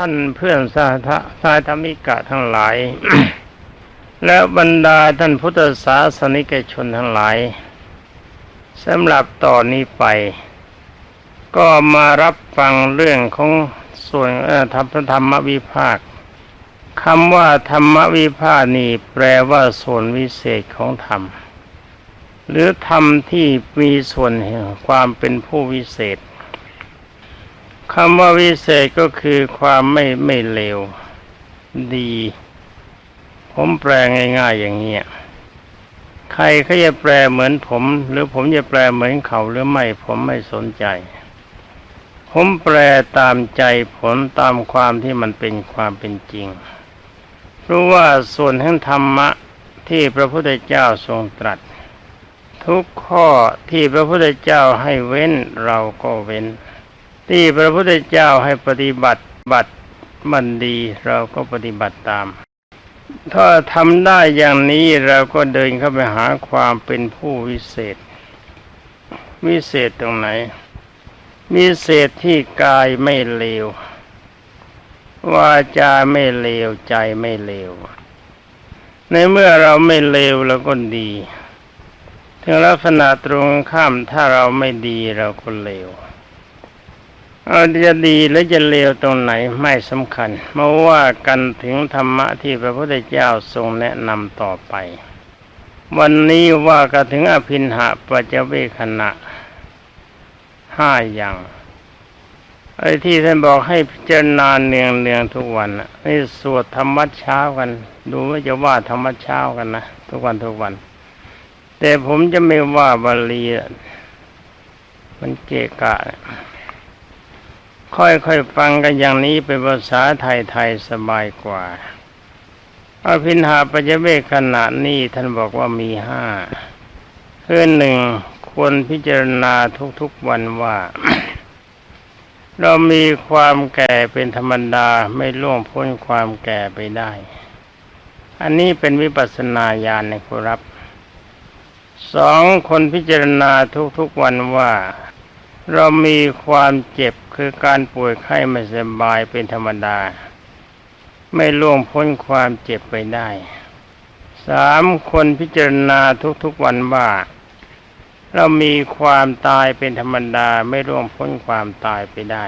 ท่านเพื่อนสาธสาธมิกะทั้งหลาย และบรรดาท่านพุทธศาสนิกชนทั้งหลายสำหรับต่อนนี้ไป ก็มารับฟังเรื่องของส่วนธรรมธรรมวิภาคคำว่าธรรมวิภาคนี่แปลว่าส่วนวิเศษของธรรม หรือธรรมที่มีส่วนแห่งความเป็นผู้วิเศษ คำว่าวิเศษก็คือความไม่ไม่เลว ดี ผมแปลง่ายๆอย่างเงี้ยใครเขาจะแปลเหมือนผม หรือผมจะแปลเหมือนเขาหรือไม่ผมไม่สนใจ ผมแปลตามใจผลตามความที่มันเป็นความเป็นจริงรู้ว่าส่วนแห่งธรรมะที่พระพุทธเจ้าทรงตรัส ทุกข้อที่พระพุทธเจ้าให้เว้นเราก็เว้น ที่พระพุทธเจ้าให้ปฏิบัติบัติมันดีเราก็ปฏิบัติตาม ถ้าทำได้อย่างนี้เราก็เดินเข้าไปหาความเป็นผู้วิเศษ วิเศษตรงไหน วิเศษที่กายไม่เลววาจาไม่เลวใจไม่เลว ในเมื่อเราไม่เลวเราก็ดี ถึงลักษณะตรงข้ามถ้าเราไม่ดีเราก็เลว อาจะดีหรือจะเลวตรงไหนไม่สำคัญมาว่ากันถึงธรรมะที่พระพุทธเจ้าทรงแนะนำต่อไป วันนี้ว่ากันถึงอภินหะปัจเจเวคณะห้าอย่างไอ้ที่ท่านบอกให้พิจารณาเนืองเนืองทุกวันนี่สวดธรรมะเช้ากัน ดูว่าจะว่าธรรมะเช้ากันนะทุกวันทุกวัน แต่ผมจะไม่ว่าบาลีมันเกะกะ ค่อยๆฟังกันอย่างนี้เป็นภาษาไทยไทยสบายกว่าอภินหาปัจเจเวกขณะนี้ท่านบอกว่ามีห้าคือหนึ่งควรพิจารณาทุกๆวันว่า เรามีความแก่เป็นธรรมดาไม่ล่วงพ้นความแก่ไปได้ อันนี้เป็นวิปัสสนาญาณนะครับสองคนพิจารณาทุกๆวันว่า เรามีความเจ็บคือการป่วยไข้ไม่สบายเป็นธรรมดา ไม่ล่วงพ้นความเจ็บไปได้สามคนพิจารณาทุกๆวันว่า เรามีความตายเป็นธรรมดาไม่ร่วงพ้นความตายไปได้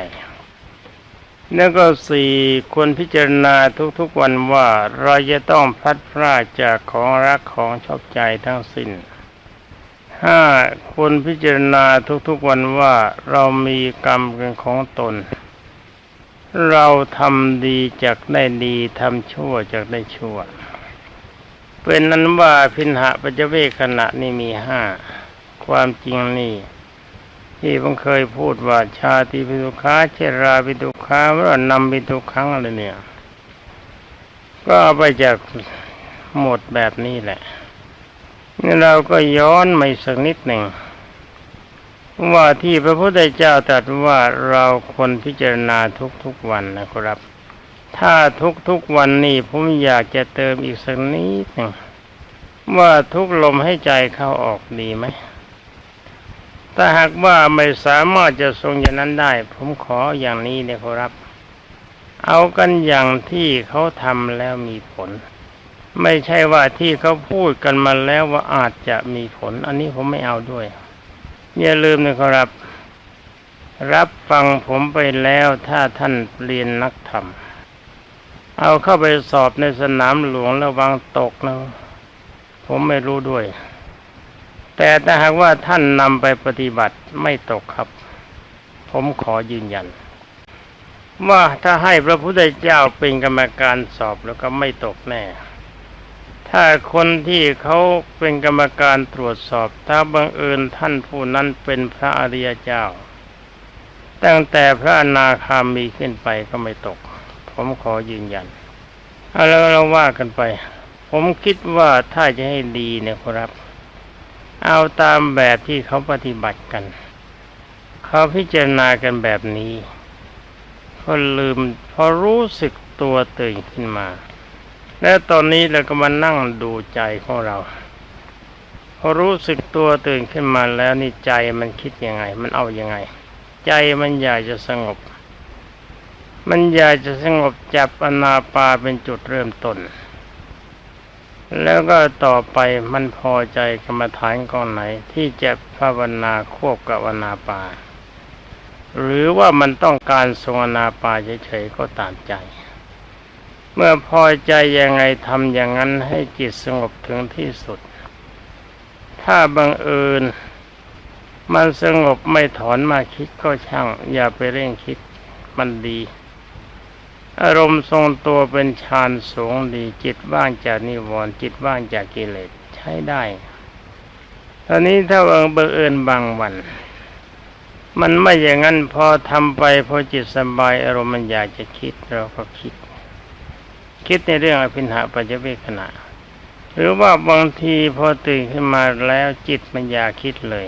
แล้วก็สี่คนพิจารณาทุกๆวันว่าเราจะต้องพัดพรากจากของรักของชอบใจทั้งสิ้น ห้าคนพิจารณาทุกๆวันว่าเรามีกรรมเป็นของตน เราทำดีจากได้ดีทำชั่วจากได้ชั่ว เป็นนั้นว่าพินหะปัจเจเวคขณะนี่มีห้าความจริงนี่ที่ผมเคยพูดว่าชาติปิทุขาเชราปิทุขาว่านำปิทุขังอะไรเนี่ย ก็ไปจากหมดแบบนี้แหละ เราก็ย้อนมาสักนิดหนึ่ง ว่าที่พระพุทธเจ้าตรัสว่าเราควรพิจารณาทุกๆวันนะครับ ถ้าทุกๆวันนี้ผมอยากจะเติมอีกสักนิดหนึ่งว่าทุกลมให้ใจเข้าออกดีไหมถ้าหากว่าไม่สามารถจะทรงอย่างนั้นได้ ผมขออย่างนี้นี่ยครับ เอากันอย่างที่เขาทำแล้วมีผล ไม่ใช่ว่าที่เขาพูดกันมาแล้วว่าอาจจะมีผล อันนี้ผมไม่เอาด้วย อย่าลืมนะครับ รับฟังผมไปแล้วถ้าท่านเรียนนักธรรม เอาเข้าไปสอบในสนามหลวงระวังตกนะผมไม่รู้ด้วย แต่ถ้าหากว่าท่านนำไปปฏิบัติไม่ตกครับ ผมขอยืนยัน ว่าถ้าให้พระพุทธเจ้าเป็นกรรมการสอบแล้วก็ไม่ตกแน่ ถ้าคนที่เขาเป็นกรรมการตรวจสอบ ถ้าบังเอิญท่านผู้นั้นเป็นพระอริยเจ้า ตั้งแต่พระอนาคามีขึ้นไปก็ไม่ตก ผมขอยืนยันเอาแล้วเราว่ากันไป ผมคิดว่าถ้าจะให้ดีเนี่ยครับ เอาตามแบบที่เขาปฏิบัติกัน เขาพิจารณากันแบบนี้ก็ลืมพอรู้สึกตัวตื่นขึ้นมา และตอนนี้เราก็มานั่งดูใจของเราพอรู้สึกตัวตื่นขึ้นมาแล้วนี่ใจมันคิดยังไง มันเอาอยัางไง ใจมันอยากจะสงบ มันอยากจะสงบจับอนาปาเป็นจุดเริ่มต้น แล้วก็ต่อไปมันพอใจกรรมฐานกองไหน ที่จะภาวนาควบกับอนาปา หรือว่ามันต้องการทรงอนาปาเฉยๆก็ตามใจ เมื่อพอใจยังไงทำอย่างนั้นให้จิตสงบถึงที่สุด ถ้าบังเอิญมันสงบไม่ถอนมาคิดก็ช่าง อย่าไปเร่งคิดมันดี อารมณ์ทรงตัวเป็นฌานสูงดี จิตว่างจากนิวรณ์จิตว่างจากกิเลสใช้ได้ตอนนี้ถ้าบังเอิญบางวัน มันไม่อย่างนั้นพอทำไปพอจิตสบายอารมณ์มันอยากจะคิดเราก็คิด คิดในเรื่องอภินหาปัจจเวคขณะ หรือว่าบางทีพอตื่นขึ้นมาแล้วจิตมันอยากคิดเลย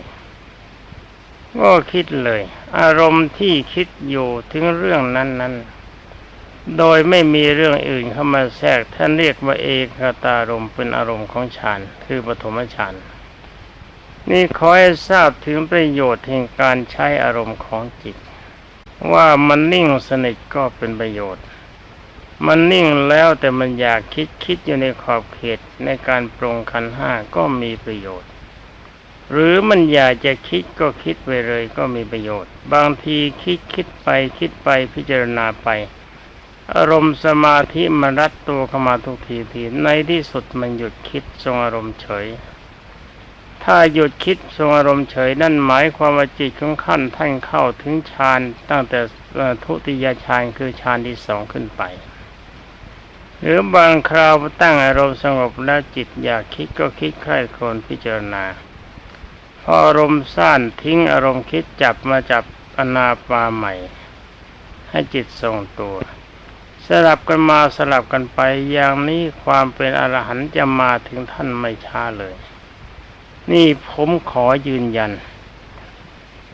ก็คิดเลย อารมณ์ที่คิดอยู่ถึงเรื่องนั้นๆโดยไม่มีเรื่องอื่นเข้ามาแทรกท่านเรียกว่าเอกตารมณ์เป็นอารมณ์ของฌานคือปฐมฌานนี่ขอให้ทราบถึงประโยชน์แห่งการใช้อารมณ์ของจิต ว่ามันนิ่งสนิทก็เป็นประโยชน์ มันนิ่งแล้วแต่มันอยากคิดคิดอยู่ในขอบเขตในการปรงคันห้าก็มีประโยชน์ หรือมันอยากจะคิดก็คิดไปเลยก็มีประโยชน์ บางทีคิดคิดไปคิดไปพิจารณาไป อารมณ์สมาธิมันรัดตัวเข้ามาทุกทีทีในที่สุดมันหยุดคิดทรงอารมณ์เฉย ถ้าหยุดคิดทรงอารมณ์เฉย นั่นหมายความว่าจิตของขั้นท่านเข้าถึงฌานตั้งแต่ทุติยฌานคือฌานที่สองขึ้นไป หรือบางคราวตั้งอารมณ์สงบแล้วจิตอยากคิดก็คิดใคร่ครวญพิจารณาพออารมณ์สั้นทิ้งอารมณ์คิดจับมาจับอนาปาใหม่ ให้จิตทรงตัว สลับกันมาสลับกันไปอย่างนี้ความเป็นอรหันต์จะมาถึงท่านไม่ช้าเลย นี่ผมขอยืนยัน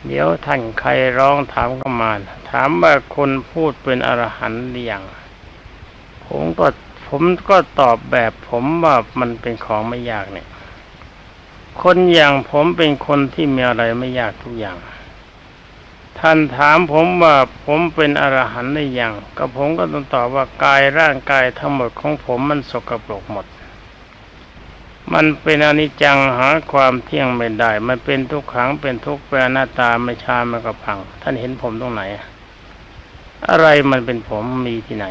เดี๋ยวท่านใครร้องถามก็มา ถามว่าคนพูดเป็นอรหันต์หรือยัง ผมก็ผมก็ตอบแบบผมว่ามันเป็นของไม่ยากเนี่ย คนอย่างผมเป็นคนที่มีอะไรไม่ยากทุกอย่าง ท่านถามผมว่าผมเป็นอรหันต์ได้ยังก็ผมก็ต้องตอบว่ากายร่างกายทั้งหมดของผมมันสกปรกหมด มันเป็นอนิจจังหาความเที่ยงไม่ได้ มันเป็นทุกขังเป็นทุกขเป็นหน้าตาไม่ชามันก็พัง ท่านเห็นผมตรงไหน อะไรมันเป็นผมมีที่ไหน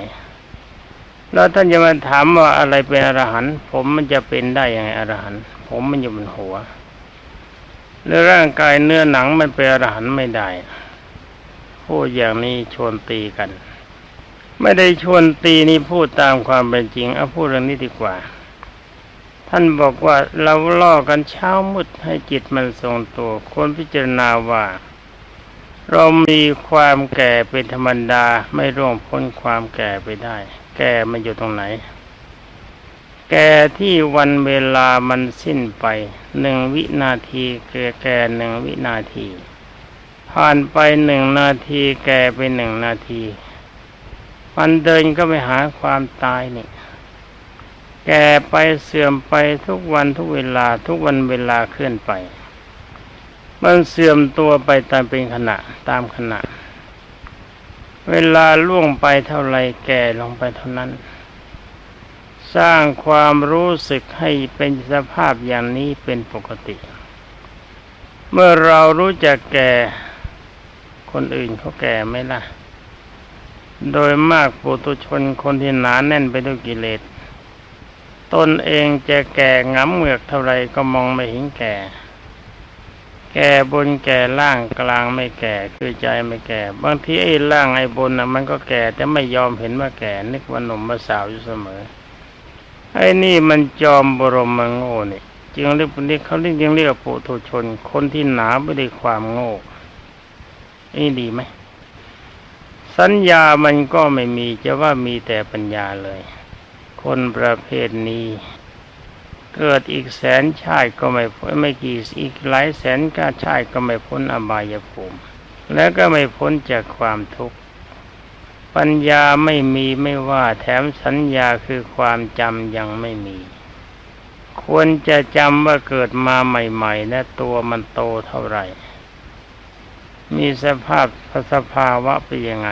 แล้วท่านจะมาถามว่าอะไรเป็นอรหันต์ผมมันจะเป็นได้ยังไงอรหันต์ผมมันอยู่บนหัวแล้วร่างกายเนื้อหนังมันเป็นอรหันต์ไม่ได้พูดอย่างนี้ชวนตีกัน ไม่ได้ชวนตีนี่พูดตามความเป็นจริงเอาพูดเรื่องนี้ดีกว่า ท่านบอกว่าเราล่อกันเช้ามืดให้จิตมันทรงตัวควรพิจารณาว่า เรามีความแก่เป็นธรรมดาไม่ร่วงพ้นความแก่ไปได้ แก่มันอยู่ตรงไหน แก่ที่วันเวลามันสิ้นไปหนึ่งวินาทีแก่แก่หนึ่งวินาที ผ่านไปหนึ่งนาทีแก่ไปหนึ่งนาที มันเดินก็ไปหาความตายนี่แก่ไปเสื่อมไปทุกวันทุกเวลาทุกวันเวลาเคลื่อนไป มันเสื่อมตัวไปตามเป็นขณะตามขณะ เวลาล่วงไปเท่าไรแก่ลงไปเท่านั้น สร้างความรู้สึกให้เป็นสภาพอย่างนี้เป็นปกติ เมื่อเรารู้จักแก่คนอื่นเขาแก่ไหมล่ะ โดยมากปุตุชนคนที่หนาแน่นไปด้วยกิเลสตนเองจะแก่งำเหมือกเท่าไรก็มองไม่เห็นแก่ แก่บนแก่ล่างกลางไม่แก่คือใจไม่แก่ บางทีไอ้ล่างไอ้บนนะมันก็แก่แต่ไม่ยอมเห็นว่าแก่นึกว่าหนุ่มมาสาวอยู่เสมอไอ้นี่มันจอมบรมมังโง่เนี่ยจึงเรียกนี้เขาเรียกยังเรียกปุถุชน คนที่หนาไม่ได้ความโง่นี่ดีไหมสัญญามันก็ไม่มีจะว่ามีแต่ปัญญาเลย คนประเภทนี้ เกิดอีกแสนชาติก็ไม่พ้นไม่กี่อีกหลายแสนก้าชาติก็ไม่พ้นอบายภูมิ และก็ไม่พ้นจากความทุกข์ปัญญาไม่มีไม่ว่าแถมสัญญาคือความจำยังไม่มี ควรจะจำว่าเกิดมาใหม่ๆและตัวมันโตเท่าไหร่ มีสภาพสภาวะเป็นยังไง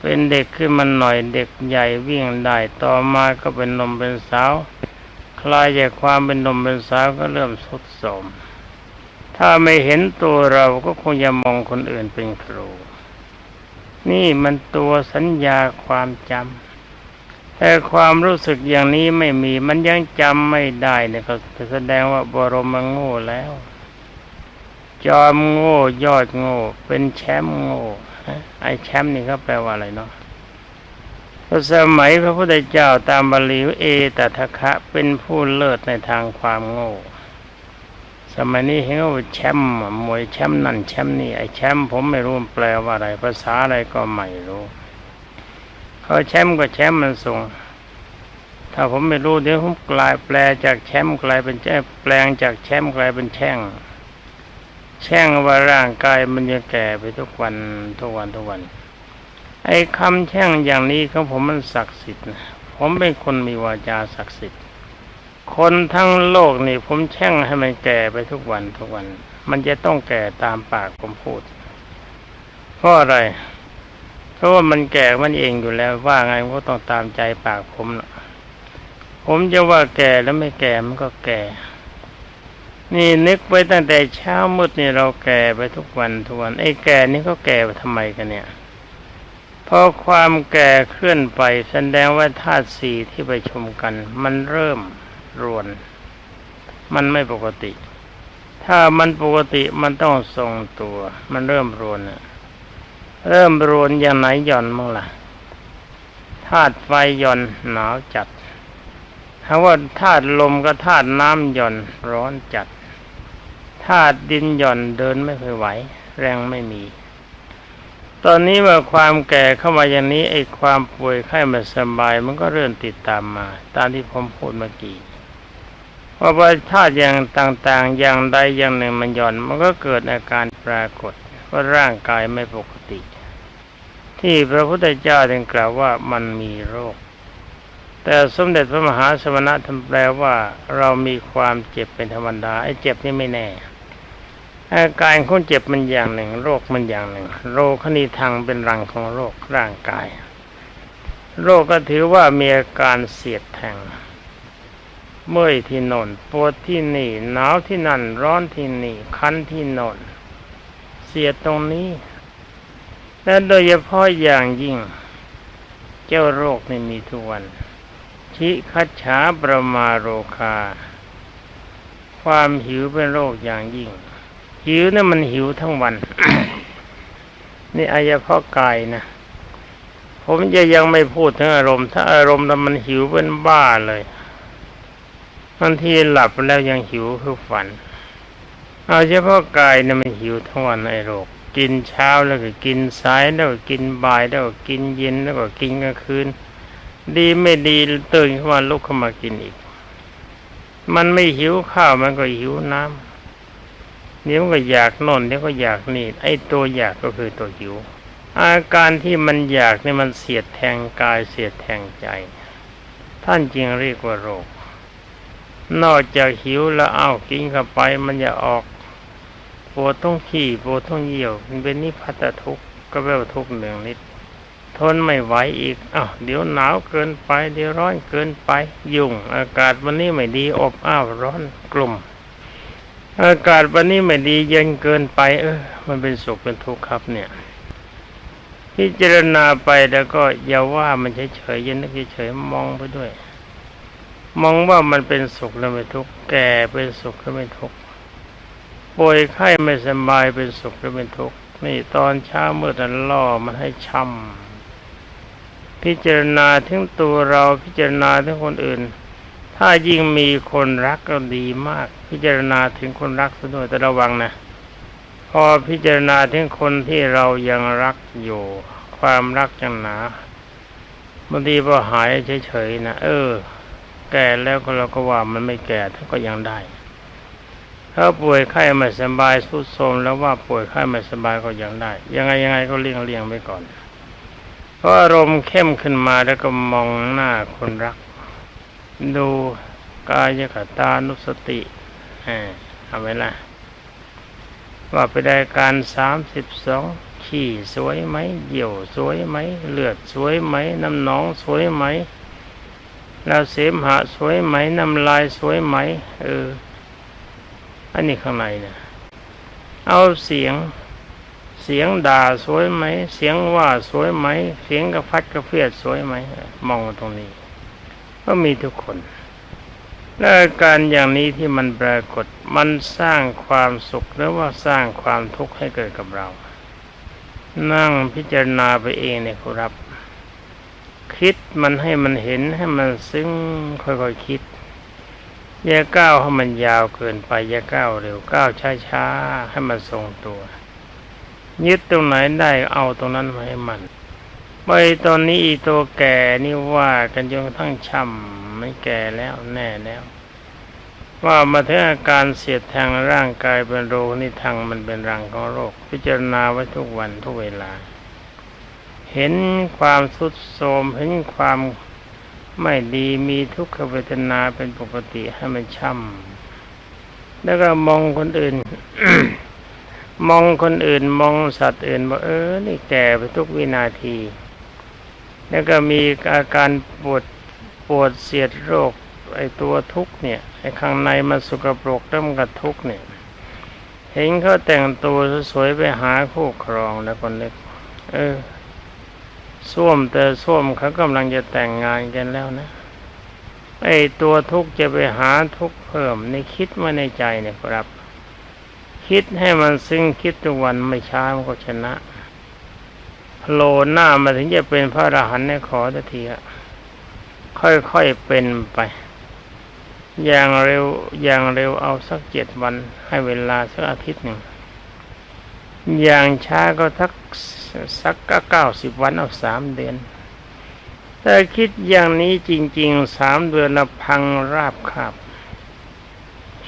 เป็นเด็กขึ้นมาหน่อยเด็กใหญ่วิ่งได้ต่อมาก็เป็นหนมเป็นสาว คลายจากความเป็นหนมเป็นสาวก็เริ่มสุดโทมถ้าไม่เห็นตัวเราก็คงจะมองคนอื่นเป็นครู นี่มันตัวสัญญาความจำแต่ความรู้สึกอย่างนี้ไม่มีมันยังจำไม่ได้เนี่ยก็แสดงว่าบรมโง่แล้ว จอมโง่ยอดโง่ เป็นแชมป์โง่ไอแชมป์นี่เขาแปลว่าอะไรเนาะ สมัยพระพุทธเจ้าตามบาลีเอตทะคะเป็นผู้เลิศในทางความโง่ สมัยนี้เห็นว่าแชมป์มวยแชมป์นั่นแชมป์นี่ไอแชมป์ผมไม่รู้แปลว่าอะไร ภาษาอะไรก็ไม่รู้เขาแชมป์ก็แชมป์มันส่งถ้าผมไม่รู้เดี๋ยวผมกลายแปลจากแชมป์กลายเป็นแช่แปลงจากแชมป์กลายเป็นแช่ง แช่งว่าร่างกายมันจะแก่ไปทุกวันทุกวันทุกวัน ไอ้คำแช่งอย่างนี้ของผมมันศักดิ์สิทธิ์นะผมเป็นคนมีวาจาศักดิ์สิทธิ์ คนทั้งโลกนี่ผมแช่งให้มันแก่ไปทุกวันทุกวัน มันจะต้องแก่ตามปากผมพูดเพราะอะไร เพราะว่ามันแก่มันเองอยู่แล้วว่าไงก็ต้องตามใจปากผมนะผมจะว่าแก่แล้วไม่แก่มันก็แก่ นี่นึกไปตั้งแต่เช้ามืดนี่เราแก่ไปทุกวันทุกวันไอ้แก่นี่ก็แก่ไปทำไมกันเนี่ย พอความแก่เคลื่อนไปแสดงว่าธาตุสี่ที่ไปชมกัน มันเริ่มรวน มันไม่ปกติ ถ้ามันปกติมันต้องทรงตัว มันเริ่มรวนอะเริ่มรวนอย่างไหนหย่อนมั่งล่ะธาตุไฟหย่อนหนาวจัดถ้าว่าธาตุลมกับธาตุน้ำหย่อนร้อนจัดธาตุดินหย่อนเดินไม่เคยไหว แรงไม่มี ตอนนี้เมื่อความแก่เข้ามาอย่างนี้ไอ้ความป่วยไข้ไม่สบาย มันก็เริ่มติดตามมา ตามที่ผมพูดเมื่อกี้ว่าว่าธาตุอย่างต่างๆ อย่างใดอย่างหนึ่งมันหย่อน มันก็เกิดอาการปรากฏว่าร่างกายไม่ปกติ ที่พระพุทธเจ้าได้กล่าวว่ามันมีโรค แต่สมเด็จพระมหาสมณะท่านแปลว่า เรามีความเจ็บเป็นธรรมดาไอ้เจ็บนี่ไม่แน่ อาการคนเจ็บมันอย่างหนึ่ง โรคมันอย่างหนึ่ง โรคคณีทางเป็นรังของโรคร่างกาย โรคก็ถือว่ามีอาการเสียดแทง เมื่อยที่นนปวดที่นี่หนาวที่นั่นร้อนที่นี่คันที่นนเสียตรงนี้ และโดยเฉพาะอย่างยิ่ง เจ้าโรคนี่มีทุกวันชิคัจฉาประมาโรคา ความหิวเป็นโรคอย่างยิ่ง หิวนี่นมันหิวทั้งวัน นี่อายะพาะกายนะผมจะยังไม่พูดถึงอารมณ์ ถ้าอารมณ์แล้วมันหิวเป็นบ้าเลยบางทีหลับแล้วยังหิวคือฝัน เอาเฉพาะกายนะมันหิวทั้งวันไอ้โรค กินเช้าแล้วก็กินสายแล้วก็กินบ่ายแล้วก็กินเย็นแล้วก็กินกลางคืน ดีไม่ดีตื่นขึ้นมาลุกขึ้นมากินอีก มันไม่หิวข้าวมันก็หิวน้ำ เดี๋ยวก็อยากนอนเดี๋ยวก็อยากนี่ ไอ้ตัวอยากก็คือตัวหิว อาการที่มันอยากนี่มันเสียดแทงกายเสียดแทงใจ ท่านจึงเรียกว่าโรค นอกจากหิวแล้วเอากินเข้าไปมันจะออกปวดท้องขี้ปวดท้องเยี่ยว มันเป็นนิพพัตทุกข์ก็แปลว่าทุกข์หนึ่งนิดทนไม่ไหวอีกอ้าวเดี๋ยวหนาวเกินไป เดี๋ยวร้อนเกินไป ยุ่ง อากาศวันนี้ไม่ดีอบอ้าวร้อนกลุ่ม อากาศวันนี้ไม่ดีเย็นเกินไป เออ มันเป็นสุขเป็นทุกข์ครับเนี่ยพิจารณาไปแล้วก็อย่าว่ามันเฉยๆอยันนึกเฉยๆมองไปด้วย มองว่ามันเป็นสุขแล้วไม่ทุกข์แก่เป็นสุขแล้วไม่ทุกข์ป่วยไข้ไม่สบายเป็นสุขแล้วเป็นทุกข์นี่ตอนเช้าเมื่อนั้นล่อมันให้ช้ำพิจารณาถึงตัวเราพิจารณาถึงคนอื่น ถ้ายิ่งมีคนรักก็ดีมาก พิจารณาถึงคนรักซะด้วยแต่ระวังนะพอพิจารณาถึงคนที่เรายังรักอยู่ ความรักจังหนาบางทีพอหายเฉยๆนะเออ แก่แล้วก็เราก็ว่ามันไม่แก่ท่านก็ยังได้ ถ้าป่วยไข้ไม่สบายสุดโทรมแล้วว่าป่วยไข้ไม่สบายก็ยังได้ ยังไงยังไงก็เลี่ยงเลี่ยงไปก่อนเพราะอารมณ์เข้มขึ้นมาแล้วก็มองหน้าคนรัก ดูกายคตานุสติเอาไว้ละว่าไปได้การสามสิบสองขี้สวยไหมเหี่ยวสวยไหมเลือดสวยไหมน้ำหนองสวยไหมแล้วเสมหะสวยไหมน้ำลายสวยไหมเอออันนี้ข้างในเนี่ยเอาเสียงเสียงด่าสวยไหม เสียงว่าสวยไหม เสียงกระฟัดกระเฟียดสวยไหมมองตรงนี้ ก็มีทุกคนและอาการอย่างนี้ที่มันปรากฏมันสร้างความสุขหรือว่าสร้างความทุกข์ให้เกิดกับเรา นั่งพิจารณาไปเองเนี่ยครับ คิดมันให้มันเห็นให้มันซึ้งค่อยๆคคิด อย่าก้าวให้มันยาวเกินไป อย่าก้าวเร็วก้าวช้าๆให้มันทรงตัว ยึดตรงไหนได้เอาตรงนั้นมาให้มัน ไปตอนนี้อีตัวแก่นี่ว่ากันจนทั่งช่ำไม่แก่แล้วแน่แล้ว ว่ามาถึงอาการเสียดแทงร่างกายเป็นโรคนี่ทางมันเป็นรังของโรค พิจารณาไว้ทุกวันทุกเวลา เห็นความสุดโทรมเห็นความไม่ดีมีทุกขเวทนาเป็นปกติให้มันช่ำแล้วก็มองคนอื่นมองคนอื่นมองสัตว์อื่นว่าเออ นี่แก่ไปทุกวินาที แล้วก็มีอาการปวดปวดเสียดโรคไอตัวทุกเนี่ยไอข้างในมันสกปรกแล้วมันก็ทุกเนี่ยเห็นเขาแต่งตัวสวยไปหาคู่ครองแล้วคนเล็กเออส้วมแต่ส้วมเขากำลังจะแต่งงานกันแล้วนะไอตัวทุกจะไปหาทุกเพิ่มในคิดมาในใจเนี่ยครับ คิดให้มันซึ่งคิดทุกวันไม่ช้ามันก็ชนะ โลหน้ามาถึงจะเป็นพระอรหันต์ในขอทัทีอะค่อยๆเป็นไป อย่างเร็วอย่างเร็วเอาสักเจ็ดวัน ให้เวลาสักอาทิตย์หนึ่ง อย่างช้าก็ทักสักก็เก้าสิบวันเอาสามเดือนแต่คิดอย่างนี้จริงๆสามเดือนละพังราบคาบ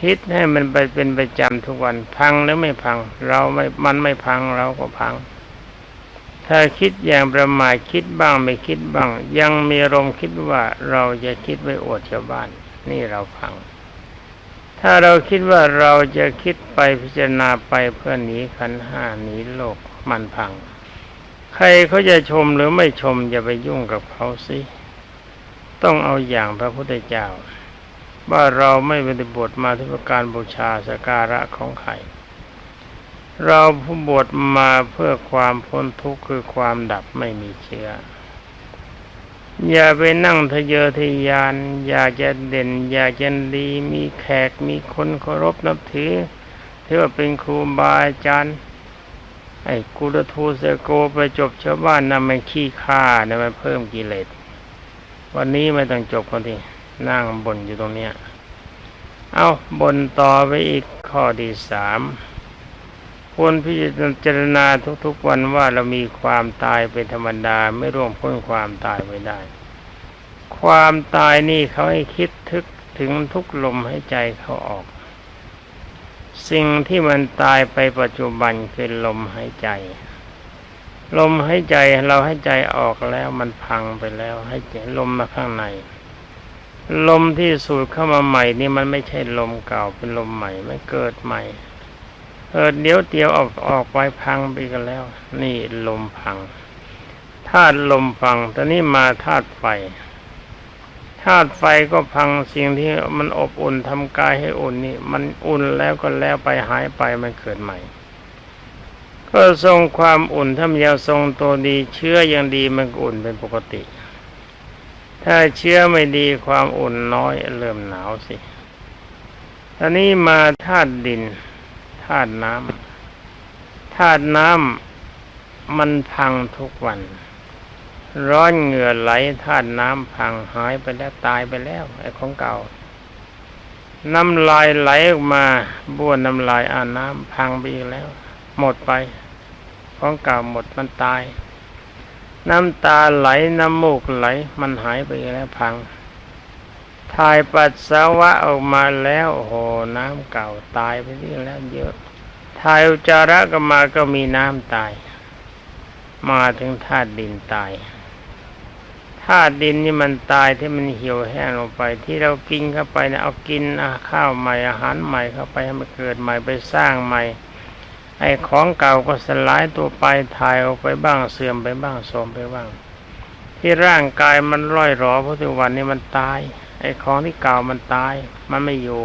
คิดให้มันไปเป็นประจำทุกวันพังหรือไม่พัง เราไม่มันไม่พังเราก็พัง ถ้าคิดอย่างประมาทคิดบ้างไม่คิดบ้าง ยังมีอารมคิดว่าเราจะคิดไว้อวดชาวบ้าน นี่เราพัง ถ้าเราคิดว่าเราจะคิดไปพิจารณาไปเพื่อหนีขันห้าหนีโลกมันพัง ใครเขาจะชมหรือไม่ชมอย่าไปยุ่งกับเขาสิต้องเอาอย่างพระพุทธเจ้า ว่าเราไม่ปฏิบทมาที่ประการบูชาสการะของใคร เราผู้บวชมาเพื่อความพ้นทุกข์คือความดับไม่มีเชื้อ อย่าไปนั่งทะเยอทะยาน อยากจะเด่น อยากจะดีมีแขกมีคนเคารพนับถือที่ว่าเป็นครูบาอาจารย์ ไอ้กุลทูเซโกไปจบชาวบ้านนำมันขี้ข้านี่ยมันเพิ่มกิเลสวันนี้ไม่ต้องจบคนที่นั่งบนอยู่ตรงเนี้ย เอาบนต่อไปอีกข้อที่สาม ควรพิจารณาทุกๆวันว่าเรามีความตายเป็นธรรมดาไม่ร่วงพ้นความตายไม่ได้ ความตายนี่เขาให้คิดทึกถึงทุกลมให้ใจเขาออก สิ่งที่มันตายไปปัจจุบันคือลมหายใจ ลมหายใจเราให้ใจออกแล้วมันพังไปแล้ว ให้ใจลมมาข้างใน ลมที่สูดเข้ามาใหม่นี่มันไม่ใช่ลมเก่าเป็นลมใหม่ไม่เกิดใหม่ เออเดี๋ยวเดียวออกออกไปพังไปกันแล้ว นี่ลมพังธาตุลมพังตอนนี้มาธาตุไฟธาตุไฟก็พังสิ่งที่มันอบอุ่นทำกายให้อุ่นนี่ มันอุ่นแล้วก็แล้วไปหายไปมันเกิดใหม่ ก็ทรงความอุ่นถ้ามันยังทรงตัวดีเชื้อยังดีมันอุ่นเป็นปกติ ถ้าเชื้อไม่ดีความอุ่นน้อยเริ่มหนาวสิตอนนี้มาธาตุดิน ธาตุน้ำธาตุน้ำมันพังทุกวัน ร้อนเหงื่อไหลธาตุน้ำพังหายไปแล้วตายไปแล้วไอ้ของเก่า น้ำลายไหลออกมาบ้วนน้ำลายอาน้ำพังไปอีกแล้ว หมดไป ของเก่าหมดมันตาย น้ำตาไหลน้ำมูกไหล มันหายไปแล้วพัง ถ่ายปัสสาวะออกมาแล้วโอ้โหน้ำเก่าตายไปที่แล้วเยอะถ่ายอุจจาระก็มาก็มีน้ำตาย มาถึงธาตุดินตายธาตุดินนี่มันตายที่มันเหี่ยวแห้งลงไป ที่เรากินเข้าไปเนี่ยเอากินข้าวใหม่อาหารใหม่เข้าไปให้มันเกิดใหม่ไปสร้างใหม่ ไอ้ของเก่าก็สลายตัวไปถ่ายออกไปบ้างเสื่อมไปบ้างโทรมไปบ้าง ที่ร่างกายมันร่อยหรอเพราะทุกวันนี้มันตาย ไอ้ของที่เก่ามันตาย มันไม่อยู่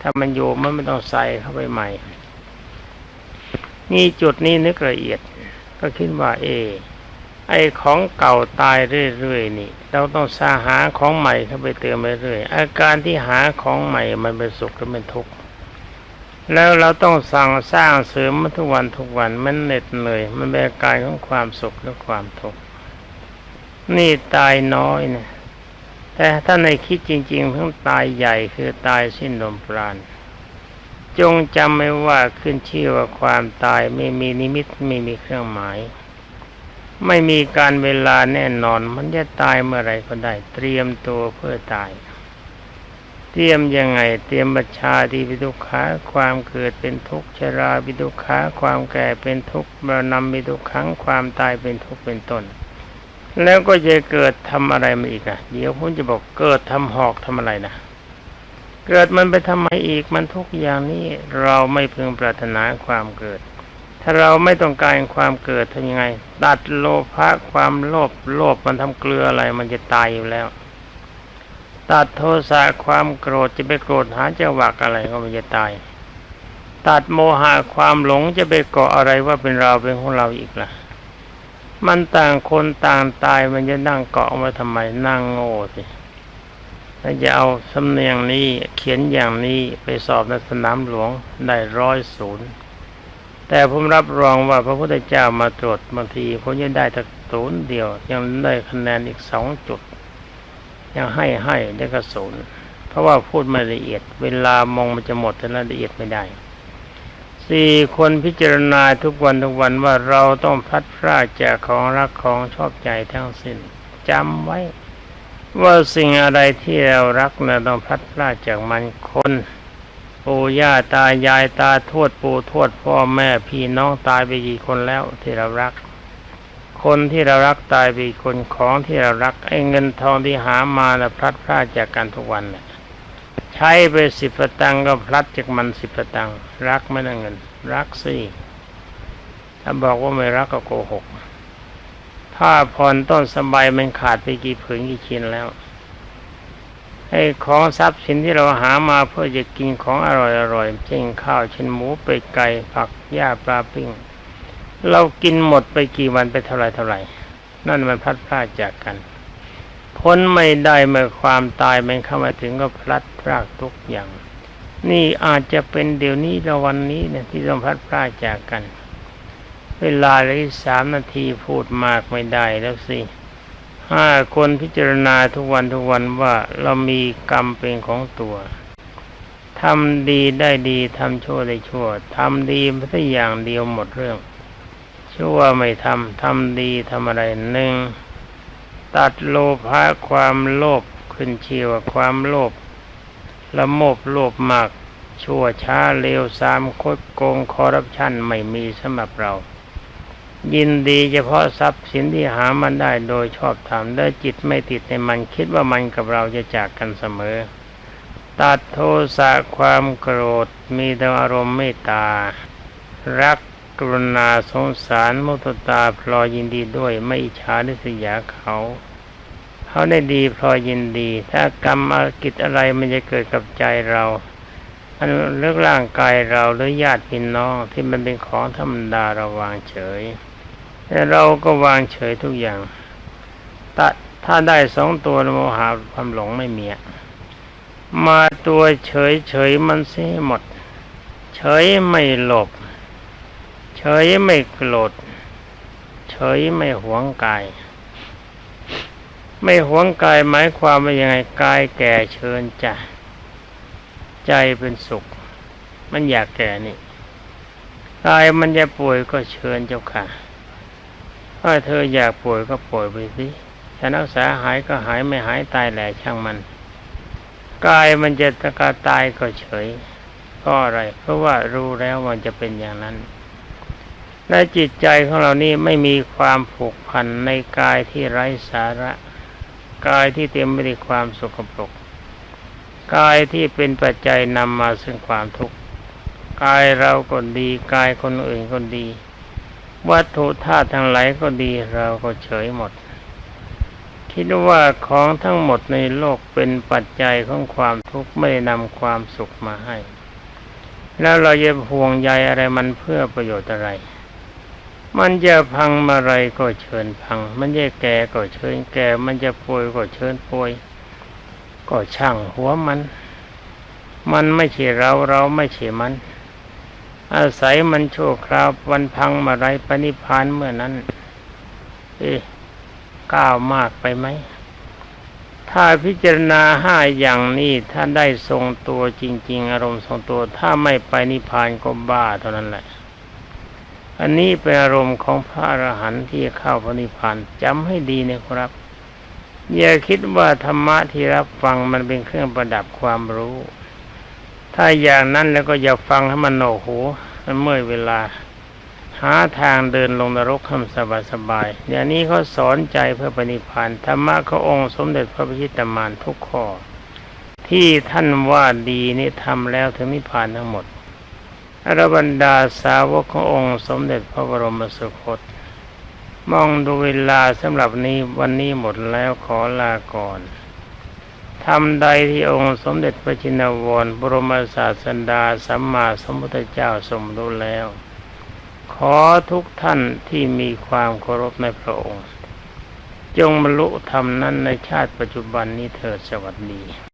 ถ้ามันอยู่มันไม่ต้องใส่เข้าไปใหม่ นี่จุดนี้นึกละเอียด ก็คิดว่า เอ ไอ้ของเก่าตายเรื่อยๆนี่ เราต้องสาหาของใหม่เข้าไปเติมไปเรื่อยอาการที่หาของใหม่มันเป็นสุขหรือเป็นทุกข์แล้วเราต้องสั่งสร้างเสริมมันทุกวันทุกวันมันเหน็ดเหนื่อยมันเป็นการของความสุขและความทุกข์นี่ตายน้อยนะ แต่ถ้าในคิดจริงๆเพิ่งตายใหญ่คือตายสิ้นลมปราณจงจำไว้ว่าขึ้นชื่อว่าความตายไม่มีนิมิตไม่มีเครื่องหมาย ไม่มีการเวลาแน่นอน มันจะตายเมื่อไรก็ได้ เตรียมตัวเพื่อตาย เตรียมยังไง เตรียมบัญชาดีวิทุกขาความเกิดเป็นทุกข์ชราวิทุกขาความแก่เป็นทุกข์มรณะวิทุกขังความตายเป็นทุกข์เป็นต้น แล้วก็จะเกิดทำอะไรมาอีกอะ เดี๋ยวผมจะบอกเกิดทำหอกทำอะไรนะ เกิดมันไปทำไมอีกมันทุกอย่างนี้เราไม่พึงปรารถนาความเกิด ถ้าเราไม่ต้องการความเกิดทำยังไง ตัดโลภะความโลภโลภมันทำเกลืออะไร มันจะตายอยู่แล้ว ตัดโทสะความโกรธจะไปโกรธหาเจังหวักอะไรก็มันจะตาย ตัดโมหะความหลงจะไปเกาะอะไรว่าเป็นเราเป็นของเราอีกล่ะ มันต่างคนต่างตายมันจะนั่งเกาะมาทำไมนั่งโง่สิถ้าจะเอาสำเนียงนี้เขียนอย่างนี้ไปสอบในสนามหลวงได้ร้อยศูนย์แต่ผมรับรองว่าพระพุทธเจ้ามาตรวจบางทีผมยังได้ตักศูนย์เดียว ยังได้คะแนนอีกสองจุด ยังให้ให้ได้กระศูนย์เพราะว่าพูดไม่ละเอียด เวลามองมันจะหมดแต่ละเอียดไม่ได้ สี่คนพิจารณาทุกวันทุกวันว่าเราต้องพัดพรากจากของรักของชอบใจทั้งสิ้นจำไว้ ว่าสิ่งอะไรที่เรารักเราต้องพัดพรากจากมันคนปู่ย่าตายายตาทวดปู่ทวดพ่อแม่พี่น้องตายไปกี่คนแล้วที่เรารัก คนที่เรารักตายไปกี่คนของที่เรารักไอ้เงินทองที่หามานะพลัดพรากจากกันทุกวันแหละ ใช้ไปสิบตังก็พลัดจากมันสิบตังรักไม่ได้เงิน รักสิถ้าบอกว่าไม่รักก็โกหกผ้าผ่อนต้นสบายมันขาดไปกี่ผืนกี่ชิ้นแล้วไอ้ของทรัพย์สินที่เราหามาเพื่อจะกินของอร่อยอร่อยเช่นข้าวเช่นหมูเป็ดไก่ผักหญ้าปลาปิ้ง เรากินหมดไปกี่วันไปเท่าไรเท่าไรนั่นมันพลัดพรากจากกัน พ้นไม่ได้เมื่อความตายมันเข้ามาถึงก็พลัด รากทุกอย่าง นี่อาจจะเป็นเดี๋ยวนี้ละวันนี้เนี่ยที่ต้องพัดพรากจากกัน เวลาเลยสามนาทีพูดมากไม่ได้แล้วสิห้าคนพิจารณาทุกวันทุกวันว่าเรามีกรรมเป็นของตัวทำดีได้ดีทำชั่วได้ชั่วทำดีไม่ได้อย่างเดียวหมดเรื่อง ชั่วไม่ทำทำดีทำอะไรหนึ่งตัดโลภะความโลภขึ้นเชียวความโลภ ละโมบโลภมาก ชั่วช้าเลวสามคดโกงคอร์รัปชันไม่มีสำหรับเรา ยินดีเฉพาะทรัพย์สินที่หามันได้โดยชอบธรรมได้จิตไม่ติดในมันคิดว่ามันกับเราจะจากกันเสมอ ตัดโทสะความโกรธมีแต่อารมณ์เมตตา รักกรุณาสงสารมุตตาพลอยยินดีด้วยไม่อิจฉาริษยาเขา เขาได้ดีพลอยยินดี ถ้ากรรมอากิจอะไรมันจะเกิดกับใจเราอันเรื่องร่างกายเราหรือญาติพี่น้องที่มันเป็นของธรรมดาเราวางเฉยแต่เราก็วางเฉยทุกอย่างถ้าถ้าได้สองตัวโมหะความหลงไม่มีมาตัวเฉยเฉยมันเสียหมด เฉยไม่หลบ เฉยไม่โกรธเฉยไม่หวงกาย ไม่หวงกายหมายความว่ายังไงกายแก่เชิญจ้ะใจเป็นสุข มันอยากแก่นี่กายมันจะป่วยก็เชิญเจ้าค่ะ ถ้าเธออยากป่วยก็ป่วยไปสิถ้ารักษาหายก็หายไม่หายตายแหละช่างมันกายมันจะตะกาตายก็เฉยเพราะอะไร เพราะว่ารู้แล้วมันจะเป็นอย่างนั้นและจิตใจของเรานี่ไม่มีความผูกพันในกายที่ไร้สาระ กายที่เต็มไปด้วยความสกปรกกายที่เป็นปัจจัยนำมาซึ่งความทุกข์กายเราก็ดีกายคนอื่นก็ดี วัตถุธาตุทั้งหลายก็ดีเราก็เฉยหมด คิดว่าของทั้งหมดในโลกเป็นปัจจัยของความทุกข์ไม่นำความสุขมาให้ แล้วเราจะห่วงใยอะไรมันเพื่อประโยชน์อะไร มันจะพังมาไรก็เชิญพัง มันจะแก่ก็เชิญแก่ มันจะป่วยก็เชิญป่วย ก็ช่างหัวมัน มันไม่ใช่เราเราไม่ใช่มัน อาศัยมันโชว์คราววันพังมาไรปณิพานเมื่อนั้น เอ๊ก้าวมากไปไหม ถ้าพิจารณาห้าอย่างนี้ถ้าได้ทรงตัวจริง ๆ อารมณ์ทรงตัว ถ้าไม่ไปนิพพานก็บ้าเท่านั้นแหละ อันนี้เป็นอารมณ์ของพระอรหันต์ที่เข้าพระนิพพานจำให้ดีนะครับ อย่าคิดว่าธรรมะที่รับฟังมันเป็นเครื่องประดับความรู้ ถ้าอย่างนั้นแล้วก็อย่าฟังให้มันโหนหูมันเมื่อยเวลา หาทางเดินลงนรกให้มันสบายสบายๆอย่างนี้เขาสอนใจเพื่อปณิพานธรรมะขององค์สมเด็จพระพิชิตมานทุกข้อ ที่ท่านว่าดีนี่ทำแล้วถึงนิพพานทั้งหมด อรบรรดาสาวกขององค์สมเด็จพระบรมสุคต มองดูเวลาสำหรับนี้วันนี้หมดแล้วขอลาก่อนทำใดที่องค์สมเด็จพระจินวรบรมศาสดาสัมมาสัมพุทธเจ้าทรงรู้แล้ว ขอทุกท่านที่มีความเคารพในพระองค์ จงบรรลุธรรมนั้นในชาติปัจจุบันนี้เถิดสวัสดี